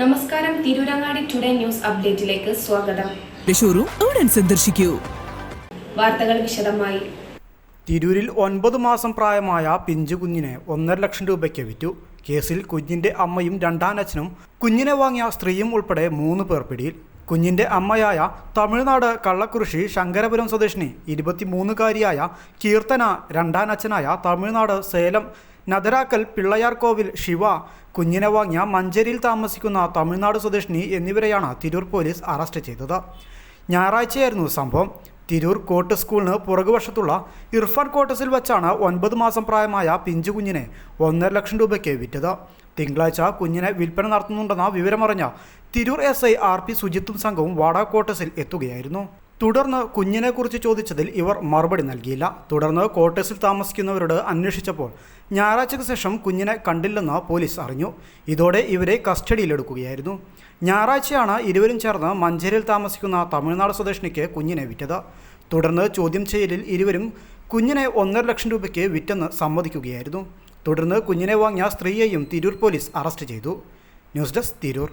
നമസ്കാരം. Tirurangadi today news അപ്ഡേറ്റിലേക്ക് സ്വാഗതം. Showroom ഉടൻ സന്ദർശിക്കൂ. വാർത്തകൾ വിശദമായി. തിരൂരിൽ ഒൻപത് മാസം പ്രായമായ പിഞ്ചു കുഞ്ഞിനെ ഒന്നര ലക്ഷം രൂപയ്ക്ക് വിറ്റു. കേസിൽ കുഞ്ഞിന്റെ അമ്മയും രണ്ടാനച്ഛനും കുഞ്ഞിനെ വാങ്ങിയ സ്ത്രീയും ഉൾപ്പെടെ മൂന്ന് പേർ പിടിയിൽ. കുഞ്ഞിന്റെ അമ്മയായ തമിഴ്നാട് കള്ളക്കുറിശി ശങ്കരപുരം സ്വദേശിനി ഇരുപത്തിമൂന്നുകാരിയായ കീർത്തന രണ്ടാനച്ഛനായ തമിഴ്നാട് സേലം നദരാക്കൽ പിള്ളയാർ കോവിൽ ശിവ കുഞ്ഞിനെ വാങ്ങിയ മഞ്ചേരിയിൽ താമസിക്കുന്ന തമിഴ്നാട് സ്വദേശിനി എന്നിവരെയാണ് തിരൂർ പോലീസ് അറസ്റ്റ് ചെയ്തത്. ഞായറാഴ്ചയായിരുന്നു സംഭവം. തിരൂർ കോട്ട് സ്കൂളിന് പുറകുവശത്തുള്ള ഇർഫാൻ കോട്ടസിൽ വെച്ചാണ് ഒൻപത് മാസം പ്രായമായ പിഞ്ചു കുഞ്ഞിനെ ഒന്നര ലക്ഷം രൂപയ്ക്ക് വിറ്റത്. തിങ്കളാഴ്ച കുഞ്ഞിനെ വിൽപ്പന നടത്തുന്നുണ്ടെന്ന വിവരമറിഞ്ഞ Tirur S I R P സുജിത്തും സംഘവും വാടക കോട്ടസിൽ എത്തുകയായിരുന്നു. തുടർന്ന് കുഞ്ഞിനെക്കുറിച്ച് ചോദിച്ചതിൽ ഇവർ മറുപടി നൽകിയില്ല. തുടർന്ന് കോട്ടേഴ്സിൽ താമസിക്കുന്നവരോട് അന്വേഷിച്ചപ്പോൾ ഞായറാഴ്ചയ്ക്ക് ശേഷം കുഞ്ഞിനെ കണ്ടില്ലെന്ന് പോലീസ് അറിഞ്ഞു. ഇതോടെ ഇവരെ കസ്റ്റഡിയിലെടുക്കുകയായിരുന്നു. ഞായറാഴ്ചയാണ് ഇരുവരും ചേർന്ന് മഞ്ചേരിയിൽ താമസിക്കുന്ന തമിഴ്നാട് സ്വദേശിനിക്ക് കുഞ്ഞിനെ വിറ്റത്. തുടർന്ന് ചോദ്യം ചെയ്യലിൽ ഇരുവരും കുഞ്ഞിനെ ഒന്നര ലക്ഷം രൂപയ്ക്ക് വിറ്റെന്ന് സമ്മതിക്കുകയായിരുന്നു. തുടർന്ന് കുഞ്ഞിനെ വാങ്ങിയ സ്ത്രീയെയും തിരൂർ പോലീസ് അറസ്റ്റ് ചെയ്തു. News desk Tirur.